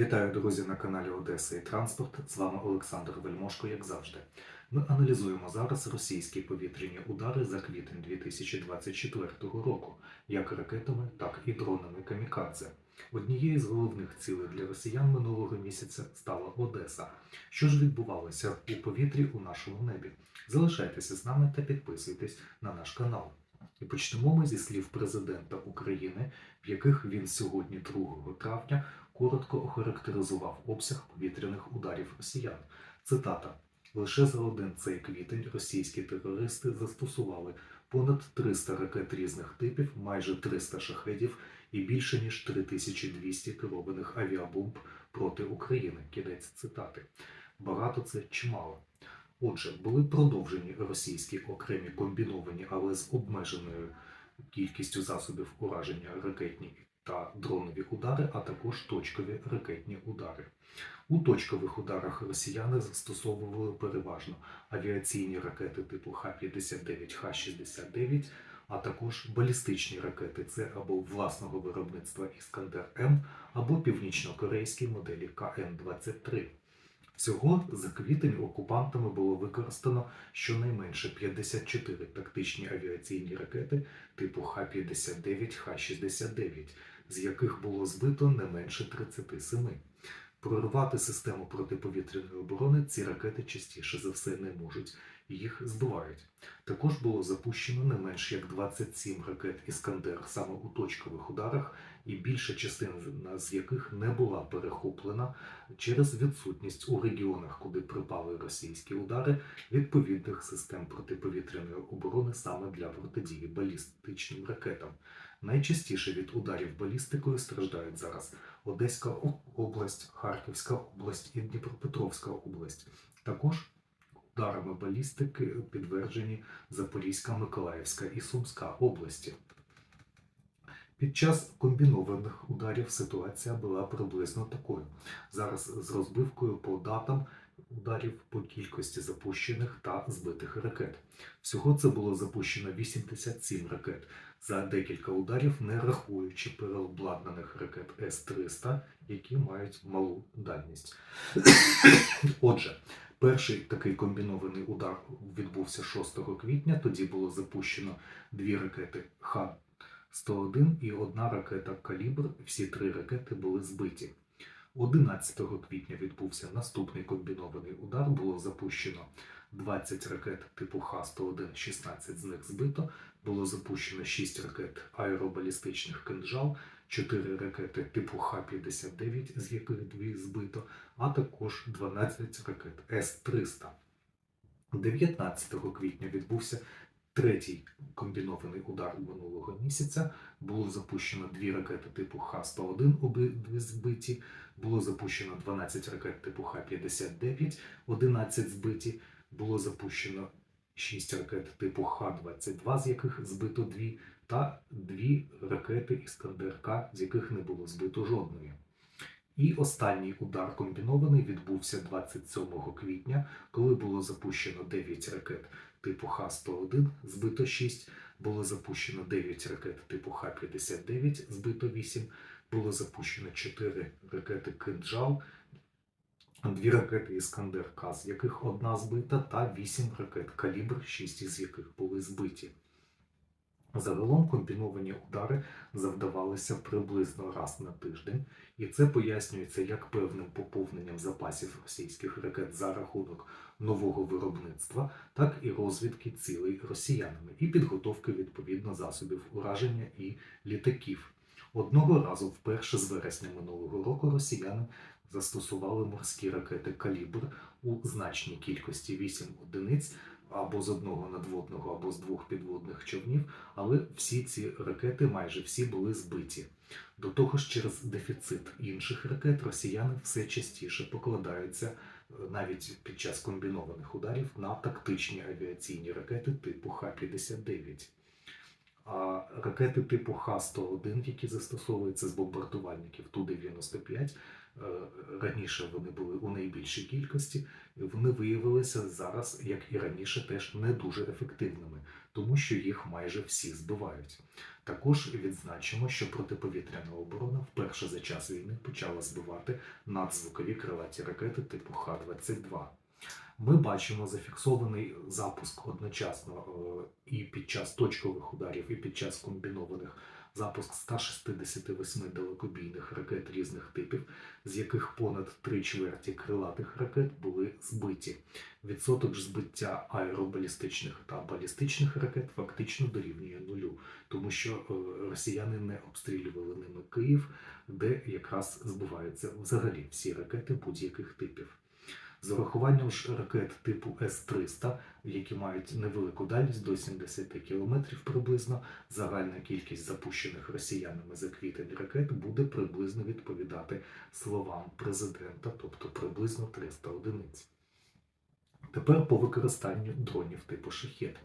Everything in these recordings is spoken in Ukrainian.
Вітаю, друзі, на каналі Одеса і Транспорт. З вами Олександр Вельмошко, як завжди. Ми аналізуємо зараз російські повітряні удари за квітень 2024 року, як ракетами, так і дронами камікадзе. Однією з головних цілей для росіян минулого місяця стала Одеса. Що ж відбувалося у повітрі у нашому небі? Залишайтеся з нами та підписуйтесь на наш канал. І почнемо ми зі слів президента України, в яких він сьогодні, 2 травня, коротко охарактеризував обсяг повітряних ударів росіян. Цитата: лише за один цей квітень російські терористи застосували понад 300 ракет різних типів, майже 300 шахедів і більше ніж 3200 керованих авіабомб проти України. Кінець цитати. Багато це чимало. Отже, були продовжені російські окремі комбіновані, але з обмеженою кількістю засобів ураження ракетні та дронові удари, а також точкові ракетні удари. У точкових ударах росіяни застосовували переважно авіаційні ракети типу Х-59, Х-69, а також балістичні ракети це або власного виробництва Іскандер М, або північно-корейські моделі КН-23. Всього за квітень окупантами було використано щонайменше 54 тактичні авіаційні ракети типу Х-59, Х-69, з яких було збито не менше 37. Прорвати систему протиповітряної оборони ці ракети частіше за все не можуть, їх збивають. Також було запущено не менш як 27 ракет Іскандер саме у точкових ударах, і більша частина з яких не була перехоплена через відсутність у регіонах, куди припали російські удари, відповідних систем протиповітряної оборони саме для протидії балістичним ракетам. Найчастіше від ударів балістикою страждають зараз Одеська область, Харківська область і Дніпропетровська область. Також ударами балістики підтверджені Запорізька, Миколаївська і Сумська області. Під час комбінованих ударів ситуація була приблизно такою. Зараз з розбивкою по датам ударів по кількості запущених та збитих ракет. Всього це було запущено 87 ракет за декілька ударів, не рахуючи переобладнаних ракет С-300, які мають малу дальність. Отже, перший такий комбінований удар відбувся 6 квітня. Тоді було запущено дві ракети Х. 101 і одна ракета Калібр. Всі три ракети були збиті. 11 квітня відбувся наступний комбінований удар. Було запущено 20 ракет типу Х-101, 16 з них збито. Було запущено 6 ракет аеробалістичних кинжал, 4 ракети типу Х-59, з яких 2 збито, а також 12 ракет С-300. 19 квітня відбувся третій комбінований удар минулого місяця. Було запущено дві ракети типу Х-101, обидві збиті. Було запущено 12 ракет типу Х-59, 11 збиті. Було запущено 6 ракет типу Х-22, з яких збито 2, та 2 ракети Іскандер-К, з яких не було збито жодної. І останній удар комбінований відбувся 27 квітня, коли було запущено 9 ракет типу Х-101, збито 6, було запущено 9 ракет типу Х-59, збито 8, було запущено 4 ракети Кинджал, 2 ракети Іскандер К, з яких одна збита, та 8 ракет Калібр, 6 із яких були збиті. Загалом комбіновані удари завдавалися приблизно раз на тиждень, і це пояснюється як певним поповненням запасів російських ракет за рахунок нового виробництва, так і розвідки цілей росіянами, і підготовки відповідно засобів ураження і літаків. Одного разу, вперше з вересня минулого року, росіяни застосували морські ракети Калібр у значній кількості 8 одиниць або з одного надводного, або з двох підводних човнів, але всі ці ракети, майже всі були збиті. До того ж, через дефіцит інших ракет росіяни все частіше покладаються е, навіть під час комбінованих ударів на тактичні авіаційні ракети типу Х-59. А ракети типу Х-101, які застосовуються з бомбардувальників Ту-95, е, раніше вони були у найбільшій кількості, вони виявилися зараз, як і раніше, теж не дуже ефективними, тому що їх майже всі збивають. Також відзначимо, що протиповітряна оборона вперше за час війни почала збивати надзвукові крилаті ракети типу Х-22. Ми бачимо зафіксований запуск одночасно е, і під час точкових ударів, і під час комбінованих запуск 168 далекобійних ракет різних типів, з яких понад три чверті крилатих ракет були збиті. Відсоток ж збиття аеробалістичних та балістичних ракет фактично дорівнює нулю, тому що е, росіяни не обстрілювали ними Київ, де якраз збиваються взагалі всі ракети будь-яких типів. З урахуванням ж ракет типу С-300, які мають невелику дальність до 70 км приблизно, загальна кількість запущених росіянами за квітень ракет буде приблизно відповідати словам президента, тобто приблизно 300 одиниць. Тепер по використанню дронів типу шахет.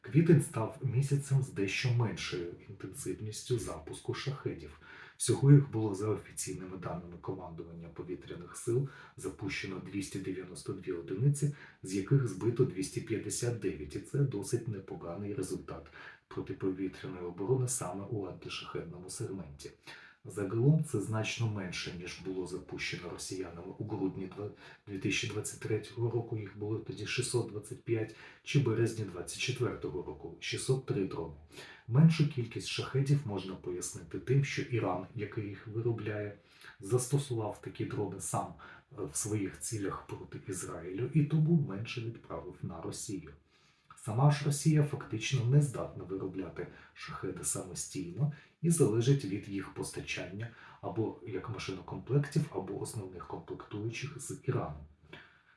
Квітень став місяцем з дещо меншою інтенсивністю запуску шахедів. Всього їх було за офіційними даними командування повітряних сил запущено 292 одиниці, з яких збито 259, і це досить непоганий результат протиповітряної оборони саме у антишахедному сегменті. Загалом це значно менше, ніж було запущено росіянами у грудні 2023 року. Їх було тоді 625, чи березні 2024 року 603 дрони. Меншу кількість шахедів можна пояснити тим, що Іран, який їх виробляє, застосував такі дрони сам е, в своїх цілях проти Ізраїлю і тому менше відправив на Росію. Сама ж Росія фактично не здатна виробляти шахеди самостійно і залежить від їх постачання або як машинокомплектів, або основних комплектуючих з Ірану.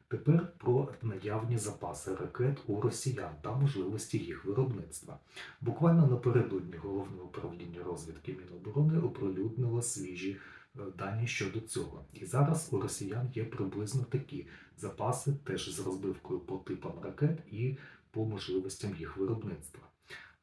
Тепер про наявні запаси ракет у росіян та можливості їх виробництва. Буквально напередодні головне управління розвідки Міноборони оприлюднило свіжі е, дані щодо цього. І зараз у росіян є приблизно такі запаси, теж з розбивкою по типам ракет і по можливостям їх виробництва.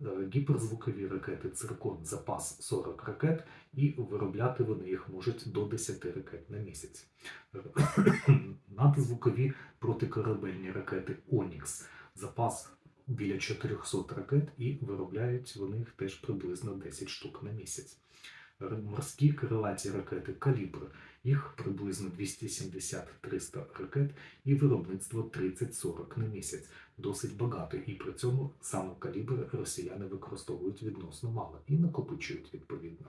Е, Гіперзвукові ракети циркон запас 40 ракет, і виробляти вони їх можуть до 10 ракет на місяць. Надзвукові протикорабельні ракети Онікс запас біля 400 ракет, і виробляють вони їх теж приблизно 10 штук на місяць. Морські крилаті ракети Калібр, їх приблизно 270-300 ракет і виробництво 30-40 на місяць. Досить багато, і при цьому саме калібр росіяни використовують відносно мало і накопичують відповідно.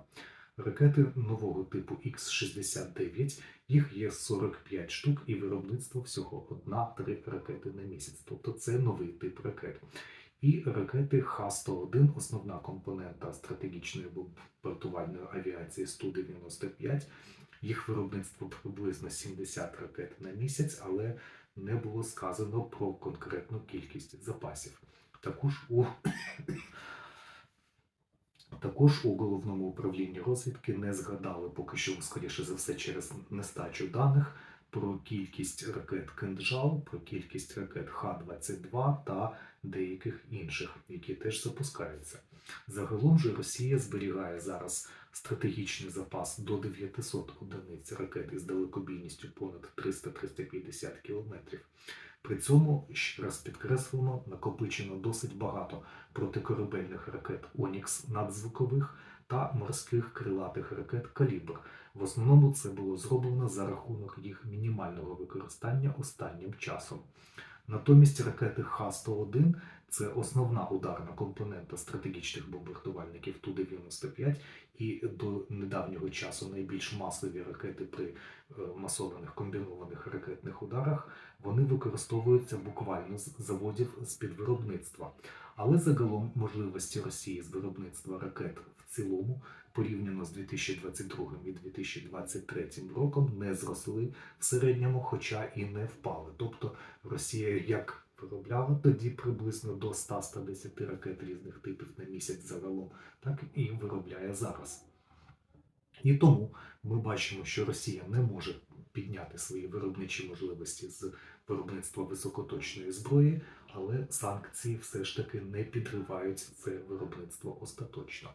Ракети нового типу Х-69, їх є 45 штук, і виробництво всього 1-3 ракети на місяць. Тобто це новий тип ракет. І ракети Х-101, основна компонента стратегічної бомбардувальної авіації Сту-95. Їх виробництво приблизно 70 ракет на місяць, але не було сказано про конкретну кількість запасів. Також у також у головному управлінні розвідки не згадали поки що, скоріше за все, через нестачу даних про кількість ракет «Кинджал», про кількість ракет Х-22 та деяких інших, які теж запускаються. Загалом же Росія зберігає зараз стратегічний запас до 900 одиниць ракет із далекобійністю понад 300-350 кілометрів. При цьому, ще раз підкреслимо, накопичено досить багато протикорабельних ракет Онікс надзвукових та морських крилатих ракет Калібр. В основному це було зроблено за рахунок їх мінімального використання останнім часом. Натомість ракети Х-101 це основна ударна компонента стратегічних бомбардувальників Ту-95 і до недавнього часу найбільш масові ракети при е, масованих комбінованих ракетних ударах. Вони використовуються буквально з заводів з підвиробництва. Але загалом можливості Росії з виробництва ракет в цілому порівняно з 2022 і 2023 роком не зросли в середньому, хоча і не впали. Тобто Росія як виробляла тоді приблизно до 100-110 ракет різних типів на місяць загалом, так і виробляє зараз. І тому ми бачимо, що Росія не може підняти свої виробничі можливості з виробництва високоточної зброї, але санкції все ж таки не підривають це виробництво остаточно.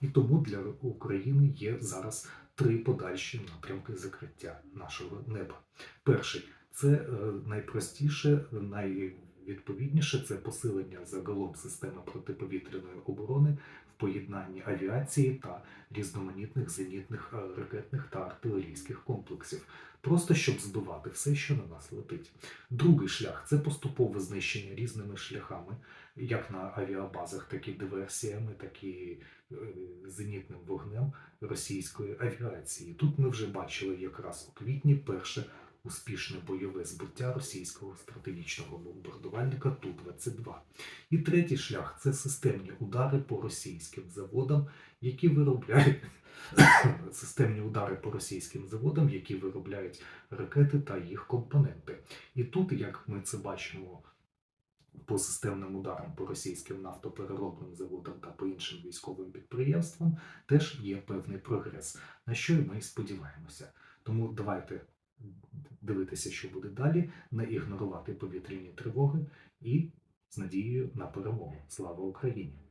І тому для України є зараз три подальші напрямки закриття нашого неба. Перший це найпростіше, найпростіше, найвідповідніше це посилення загалом системи протиповітряної оборони в поєднанні авіації та різноманітних зенітних е, ракетних та артилерійських комплексів, просто щоб збивати все, що на нас летить. Другий шлях це поступове знищення різними шляхами, як на авіабазах, так і диверсіями, так і е, зенітним вогнем російської авіації. Тут ми вже бачили якраз у квітні перше успішне бойове збиття російського стратегічного бомбардувальника Ту-22. І третій шлях це системні удари по російським заводам, які виробляють системні удари по російським заводам, які виробляють ракети та їх компоненти. І тут, як ми це бачимо по системним ударам по російським нафтопереробним заводам та по іншим військовим підприємствам, теж є певний прогрес, на що і ми сподіваємося. Тому давайте дивитися, що буде далі, не ігнорувати повітряні тривоги і з надією на перемогу. Слава Україні!